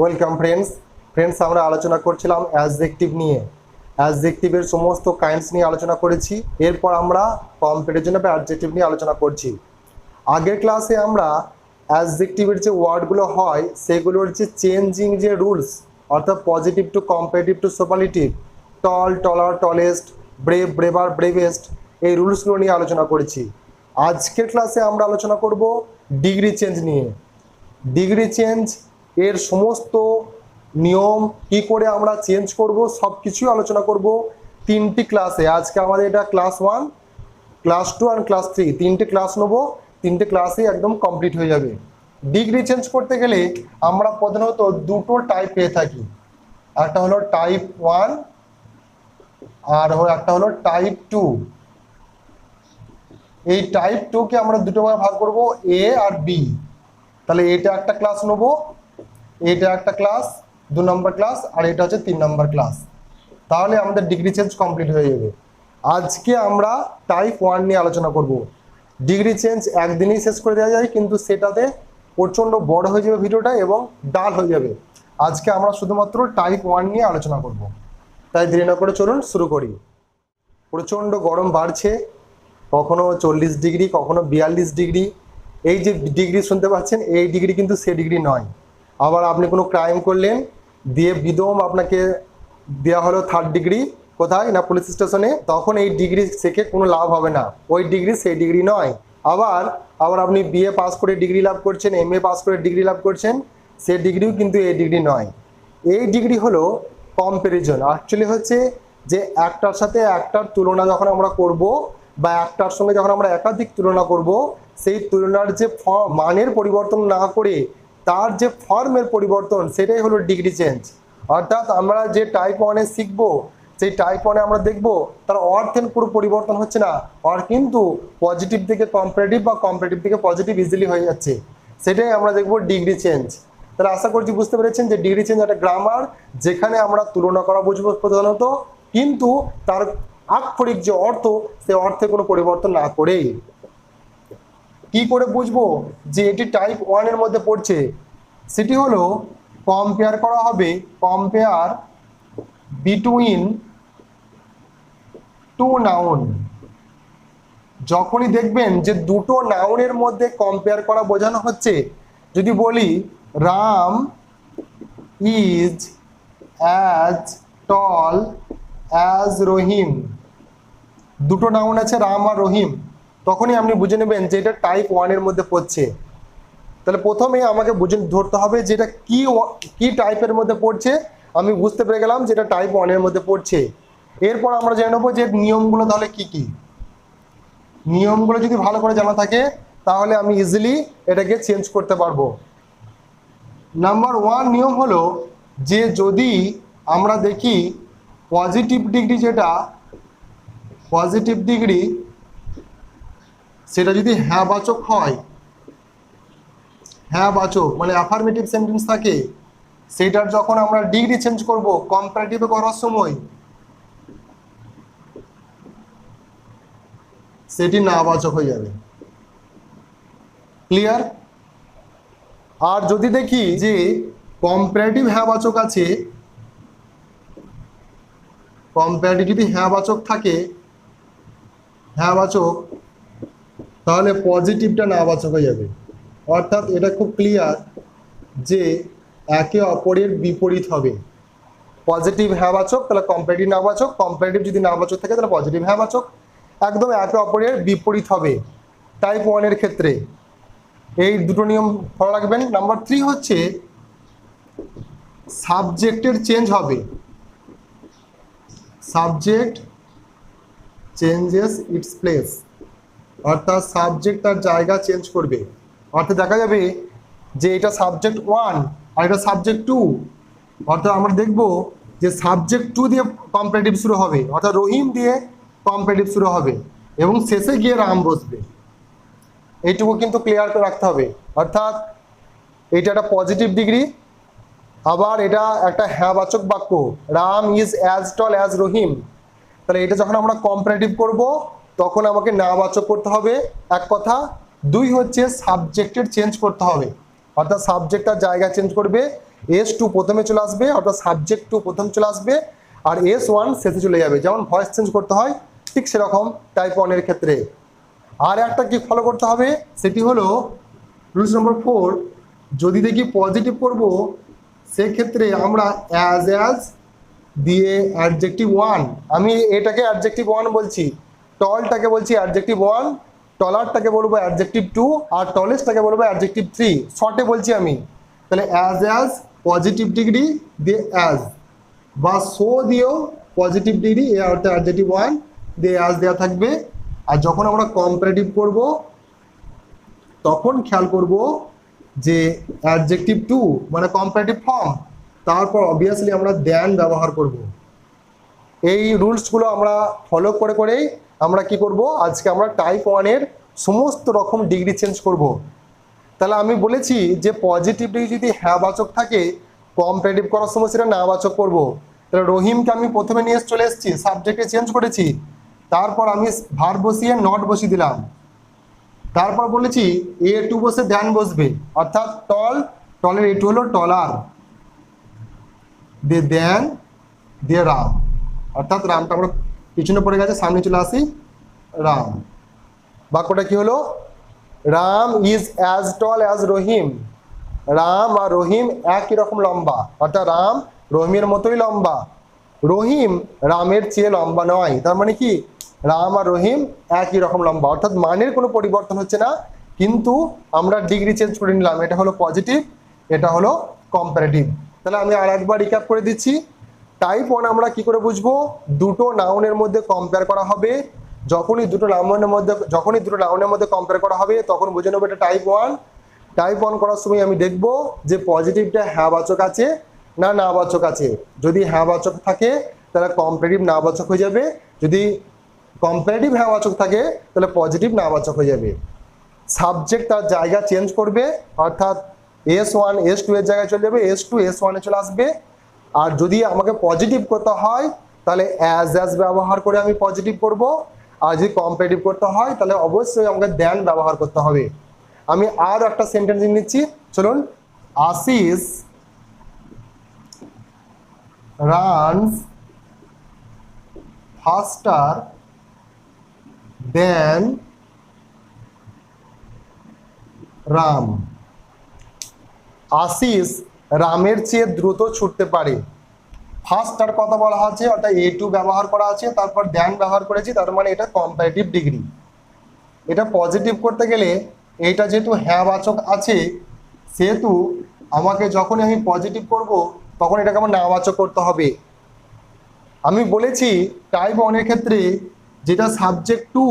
Welcome friends friends আমরা আলোচনা করছিলাম অ্যাডজেক্টিভ নিয়ে। অ্যাডজেক্টিভের সমস্ত কাইন্ডস নিয়ে আলোচনা করেছি। এরপর আমরা কম্পারিজন অফ অ্যাডজেক্টিভ নিয়ে আলোচনা করছি। আগের ক্লাসে আমরা অ্যাডজেক্টিভের যে ওয়ার্ডগুলো হয়, সেগুলোর যে চেঞ্জিং যে রুলস অর্থাৎ positive to comparative to superlative tall taller tallest brave braver bravest এই রুলসগুলো নিয়ে আলোচনা করেছি। আজকের ক্লাসে আমরা আলোচনা করব ডিগ্রি চেঞ্জ নিয়ে। ডিগ্রি চেঞ্জ এর সমস্ত নিয়ম, কি করে আমরা চেঞ্জ করব, সব কিছুই আলোচনা করব তিনটি ক্লাসে আজকে আমাদের এটা ক্লাস ওয়ান ক্লাস টু আর ক্লাস থ্রি তিনটে ক্লাস নেব, তিনটে ক্লাসই একদম কমপ্লিট হয়ে যাবে। ডিগ্রি চেঞ্জ করতে গেলে আমরা প্রধানত দুটো টাইপ পেয়ে থাকি। একটা হলো টাইপ ওয়ান আর একটা হলো টাইপ টু এই টাইপ টুকে আমরা দুটো ভাগ করব এ আর বি তাহলে এটা একটা ক্লাস নেব এটা একটা ক্লাস দু নম্বর ক্লাস আর এটা হচ্ছে তিন নম্বর ক্লাস তাহলে আমাদের ডিগ্রি চেঞ্জ কমপ্লিট হয়ে যাবে। আজকে আমরা টাইপ ওয়ান নিয়ে আলোচনা করব। ডিগ্রি চেঞ্জ একদিনেই শেষ করে দেওয়া যায়, কিন্তু সেটাতে প্রচণ্ড বড় হয়ে যাবে ভিডিওটা এবং ডাল হয়ে যাবে। আজকে আমরা শুধুমাত্র টাইপ ওয়ান নিয়ে আলোচনা করব। তাই দেরি না করে চলুন শুরু করি। প্রচণ্ড গরম বাড়ছে, কখনো চল্লিশ ডিগ্রি কখনো বিয়াল্লিশ ডিগ্রি এই যে ডিগ্রি শুনতে পাচ্ছেন, এই ডিগ্রি কিন্তু সে ডিগ্রি নয়। আবার আপনি কোনো ক্রাইম করলেন, দিয়ে বিদম আপনাকে দেওয়া হলো থার্ড ডিগ্রি কোথায়? না পুলিশ স্টেশনে তখন এই ডিগ্রি শেখে কোনো লাভ হবে না। ওই ডিগ্রি সেই ডিগ্রি নয়। আবার আবার আপনি বিএ পাস করে ডিগ্রি লাভ করছেন এম এ পাস করে ডিগ্রি লাভ করছেন, সে ডিগ্রিও কিন্তু এই ডিগ্রি নয়। এই ডিগ্রি হলো কম্প্যারিজন অ্যাকচুয়ালি হচ্ছে যে একটার সাথে একটার তুলনা যখন আমরা করব, বা একটার সঙ্গে যখন আমরা একাধিক তুলনা করব, সেই তুলনার যে মানের পরিবর্তন না করে তার যে ফর্মের পরিবর্তন, সেটাই হলো ডিগ্রি চেঞ্জ অর্থাৎ আমরা যে টাইপ ওয়ানে শিখব, সেই টাইপ ওয়ানে আমরা দেখব, তার অর্থের পুরো পরিবর্তন হচ্ছে না। আর কিন্তু পজিটিভ থেকে কম্পারেটিভ বা কম্পারেটিভ থেকে পজিটিভ ইজিলি হয়ে যাচ্ছে। সেটাই আমরা দেখব ডিগ্রি চেঞ্জ তাহলে আশা করছি বুঝতে পেরেছেন যে ডিগ্রি চেঞ্জ একটা গ্রামার যেখানে আমরা তুলনা করা বুঝব প্রধানত, কিন্তু তার আক্ষরিক যে অর্থ, সে অর্থে কোনো পরিবর্তন না করেই। কি করে বুঝব যে এটি টাইপ ওয়ানের মধ্যে পড়ছে? সেটি হলো কম্পেয়ার করা হবে কম্পেয়ার বিটুইন টু নাউন যখনই দেখবেন যে দুটো নাউনের মধ্যে কম্পেয়ার করা বোঝানো হচ্ছে, যদি বলি Ram is as tall as Rahim. দুটো নাউন আছে রাম আর রহিম। তখনই আপনি বুঝে নেবেন যে এটা টাইপ ওয়ানের মধ্যে পড়ছে। তাহলে প্রথমে আমাকে বুঝে ধরতে হবে যে এটা কি কি টাইপের মধ্যে পড়ছে। আমি বুঝতে পেরে গেলাম যে এটা টাইপ ওয়ানের মধ্যে পড়ছে। এরপর আমরা জেনে নেব যে নিয়মগুলো তাহলে কি কি। নিয়মগুলো যদি ভালো করে জানা থাকে, তাহলে আমি ইজিলি এটাকে চেঞ্জ করতে পারব। নাম্বার ওয়ান নিয়ম হলো যে যদি আমরা দেখি পজিটিভ ডিগ্রি যেটা পজিটিভ ডিগ্রি সেটা যদি হ্যাঁ বাচক হয় হ্যাঁ বাচক মানে অ্যাফার্মেটিভ সেন্টেন্স থাকে, সেটার যখন আমরা ডিগ্রি চেঞ্জ করব কম্পারেটিভে করার সময়, সেটি না বাচক হয়ে যাবে। ক্লিয়ার আর যদি দেখি যে কম্পারেটিভ হ্যাঁ বাচক আছে কম্পারেটিভ যদি হ্যাঁ বাচক থাকে হ্যাঁ বাচক তাহলে পজিটিভটা না বাচক হয়ে যাবে। অর্থাৎ এটা খুব ক্লিয়ার যে একে অপরের বিপরীত হবে। পজিটিভ হ্যাঁ বাচক তাহলে কম্পারেটিভ না বাচক কম্পারেটিভ যদি না বাচক থাকে, তাহলে পজিটিভ হ্যাঁ বাচক একদম একে অপরের বিপরীত হবে। টাইপ ওয়ানের ক্ষেত্রে। এই দুটো নিয়ম ফলো রাখবেন। নাম্বার থ্রি হচ্ছে সাবজেক্টের চেঞ্জ হবে। সাবজেক্ট চেঞ্জেস ইটস প্লেস অর্থাৎ সাবজেক্ট তার জায়গা চেঞ্জ করবে। অর্থাৎ দেখা যাবে যে এটা সাবজেক্ট ওয়ান আর এটা সাবজেক্ট টু অর্থাৎ আমরা দেখব যে সাবজেক্ট টু দিয়ে কম্পারেটিভ শুরু হবে। অর্থাৎ রহিম দিয়ে কম্পারেটিভ শুরু হবে এবং শেষে গিয়ে রাম বসবে। এইটুকু কিন্তু ক্লিয়ার করে রাখতে হবে। অর্থাৎ এটা একটা পজিটিভ ডিগ্রি আবার এটা একটা হ্যাঁবাচক বাক্য, Ram is as tall as Rahim. তাহলে এটা যখন আমরা কম্পারেটিভ করব তখন আমাকে নাবাচক করতে হবে। এক কথা, দুই হচ্ছে সাবজেক্টের চেঞ্জ করতে হবে। অর্থাৎ সাবজেক্ট তার জায়গা চেঞ্জ করবে এস টু প্রথমে চলে আসবে, অর্থাৎ সাবজেক্ট টু প্রথম চলে আসবে, আর এস ওয়ান শেষে চলে যাবে। যেমন ভয়েস চেঞ্জ করতে হয়, ঠিক সেরকম টাইপ ওয়ানের ক্ষেত্রে। আর একটা কি ফলো করতে হবে, সেটি হলো রুলস নম্বর ফোর যদি দেখি পজিটিভ করব সেক্ষেত্রে আমরা অ্যাজ অ্যাজ দিয়ে অ্যাডজেক্টিভ ওয়ান আমি এটাকে অ্যাডজেক্টিভ ওয়ান বলছি। টলটাকে বলছি অ্যাডজেক্টিভ ওয়ান টলারটাকে বলব অ্যাডজেক্টিভ টু আর টলেস্টটাকে বলব অ্যাডজেক্টিভ থ্রি শর্টে বলছি আমি। তাহলে অ্যাজ অ্যাজ পজিটিভ ডিগ্রি দিয়ে অ্যাজ বা সো দিয়েও পজিটিভ ডিগ্রি এ অর্থাৎ অ্যাডজেক্টিভ ওয়ান দিয়ে অ্যাজ দেওয়া থাকবে। আর যখন আমরা কম্পারেটিভ করব, তখন খেয়াল করব যে অ্যাডজেক্টিভ টু মানে কম্পারেটিভ ফর্ম তারপর অবভিয়াসলি আমরা দ্যান ব্যবহার করব। এই রুলসগুলো আমরা ফলো করে করেই আমরা কি করব? আজকে আমরা টাইপ ওয়ানের সমস্ত রকম ডিগ্রি চেঞ্জ করব। তাহলে আমি বলেছি যে পজিটিভ ডিগ্রি যদি হ্যাঁ বাচক থাকে কম্পারেটিভ করার সময় সেটা না বাচক করব। তাহলে রহিমকে আমি প্রথমে নিয়ে চলে এসেছি সাবজেক্টে চেঞ্জ করেছি। তারপর আমি ভার বসিয়ে নট বসিয়ে দিলাম। তারপর বলেছি এ টু বসে ধ্যান বসবে, অর্থাৎ টল টলের এ টু হলো টলার দে দেন দে রাম। অর্থাৎ রামটা আমরা পিছনে পড়ে গেছে, সামনে চলে আসি, রাম। বাক্যটা কি হলো? Ram is as tall as Rahim. Ram আর রহিম একই রকম লম্বা। অর্থাৎ রাম রহিমের মতোই লম্বা। রহিম রামের চেয়ে লম্বা নয়। তার মানে কি? রাম আর রহিম একই রকম লম্বা। অর্থাৎ মানের কোনো পরিবর্তন হচ্ছে না। কিন্তু আমরা ডিগ্রি চেঞ্জ করে নিলাম। এটা হলো পজিটিভ এটা হলো কম্পারেটিভ তাহলে আমি আর একবার রিক্যাপ করে দিচ্ছি। টাইপ ওয়ান আমরা কি করে বুঝব? দুটো নাউনের মধ্যে কম্পেয়ার করা হবে। যখনই দুটো নাউনের মধ্যে, যখনই দুটো নাউনের মধ্যে কম্পেয়ার করা হবে, তখন বুঝে নেব এটা টাইপ ওয়ান টাইপ ওয়ান করার সময় আমি দেখব যে পজিটিভটা হ্যাঁ বাচক আছে না না বাচক আছে। যদি হ্যাঁ বাচক থাকে, তাহলে কম্পারেটিভ না বাচক হয়ে যাবে। যদি কম্পারেটিভ হ্যাঁ বাচক থাকে, তাহলে পজিটিভ না বাচক হয়ে যাবে। সাবজেক্ট তার জায়গা চেঞ্জ করবে, অর্থাৎ এস ওয়ান এস টু এর জায়গায় চলে যাবে এস টু এস ওয়ানে চলে আসবে। আর যদি আমাকে পজিটিভ করতে হয়, তাহলে অ্যাজ অ্যাজ ব্যবহার করে আমি পজিটিভ করব। আর যদি কম্পারেটিভ করতে হয়, তাহলে অবশ্যই আমাকে দেন ব্যবহার করতে হবে। আমি আর একটা সেন্টেন্স নিচ্ছি। চলুন Ashish runs faster than Ram Ashish রামের চেয়ে দ্রুত ছুটতে পারে। ফার্স্টার কথা বলা আছে, অর্থাৎ এ টু ব্যবহার করা আছে, তারপর দ্যান ব্যবহার করেছি, তার মানে এটা কম্পারেটিভ ডিগ্রি এটা পজিটিভ করতে গেলে এটা যেহেতু হ্যাঁ বাচক আছে, সেহেতু আমাকে যখনই আমি পজিটিভ করব, তখন এটাকে আমার নাবাচক করতে হবে। আমি বলেছি টাইপ ওয়ানের ক্ষেত্রে যেটা সাবজেক্ট টু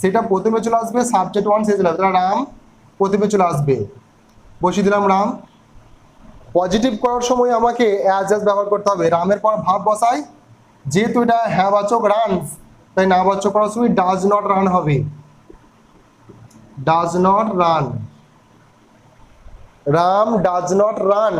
সেটা প্রথমে চলে আসবে সাবজেক্ট ওয়ান শেষে চলে আসবে। রাম প্রথমে চলে আসবে। বসিয়ে দিলাম রাম। পজিটিভ করার সময় আমাকে অ্যাজ ব্যবহার করতে হবে। রামের পর ভাব বসাই। যেহেতু এটা হ্যাঁ বাচক রানস তাই না বাচক করার সময় ডাজ নট রান হবে। Does not run Ram does not run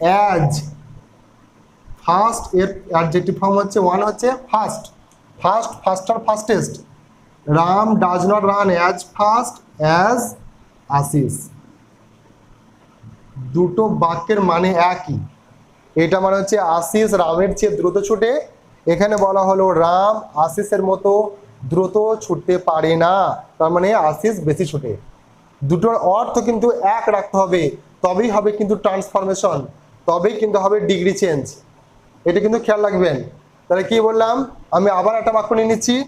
as fast এর অ্যাডজেক্টিভ ফর্ম হচ্ছে ওয়ান হচ্ছে fast fast faster fastest Ram does not run as fast as Ashis দুটো বাক্যের মানে একই। এটা মানে হচ্ছে আশিস রামের চেয়ে দ্রুত ছুটে। এখানে বলা হলো, রাম আশিসের মতো দ্রুত ছুটতে পারে না। তার মানে আশিস বেশি ছুটে। দুটোর অর্থ কিন্তু এক রাখতে হবে। তবেই হবে কিন্তু ট্রান্সফরমেশন তবেই কিন্তু হবে ডিগ্রি চেঞ্জ এটা কিন্তু খেয়াল রাখবেন। তাহলে কি বললাম? আমি আবার একটা বাক্য নিয়ে নিচ্ছি।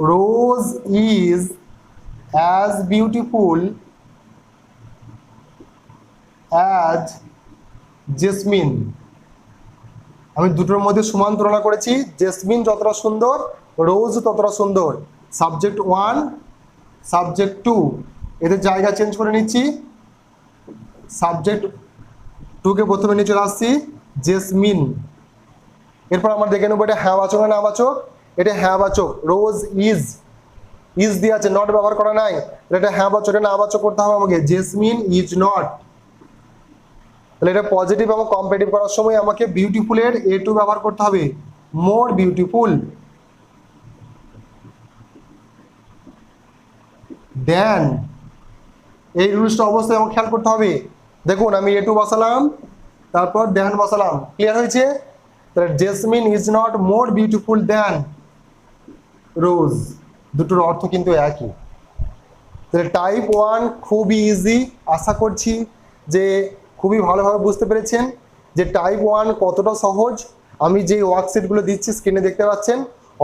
Rose is as beautiful as jasmine. আমি দুটোর মধ্যে সমান তুলনা করেছি। জেসমিন যতটা সুন্দর, রোজ ততটা সুন্দর। Subject one, subject two. এদের জায়গা চেঞ্জ করে নিচ্ছি। সাবজেক্ট টুকে প্রথমে নিয়ে চলে আসছি, জেসমিন। এরপর আমরা দেখে নেব এটা হ্যাঁ বাচক না বাচক এটা হ্যাঁ বাচক রোজ ইজ। ইজ দিয়ে আছে, নট ব্যবহার করা নাই। এটা হ্যাঁ বাচক না বাচক করতে হবে আমাকে। Jasmine is not. তাহলে এটা পজিটিভ এবং কম্পারেটিভ করার সময় আমাকে বিউটিফুলের এ টু ব্যবহার করতে হবে। মোর বিউটিফুল দেন এই রুলসটা অবশ্যই আমাকে খেয়াল করতে হবে। দেখুন, আমি এ টু বসালাম, তারপর দেহান বসালাম। ক্লিয়ার হয়েছে? তাহলে jasmine is not more beautiful than rose দুটোর অর্থ কিন্তু একই। তাহলে টাইপ ওয়ান খুবই ইজি আশা করছি যে খুবই ভালোভাবে বুঝতে পেরেছেন যে টাইপ ওয়ান কতটা সহজ। আমি যে ওয়ার্কশিটগুলো দিচ্ছি স্ক্রিনে দেখতে পাচ্ছেন,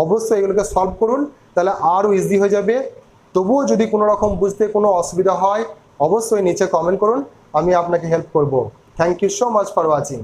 অবশ্যই এগুলোকে সলভ করুন, তাহলে আরও ইজি হয়ে যাবে। তবুও যদি কোনো রকম বুঝতে কোনো অসুবিধা হয়, অবশ্যই নিচে কমেন্ট করুন, আমি আপনাকে হেল্প করব। Thank you so much for watching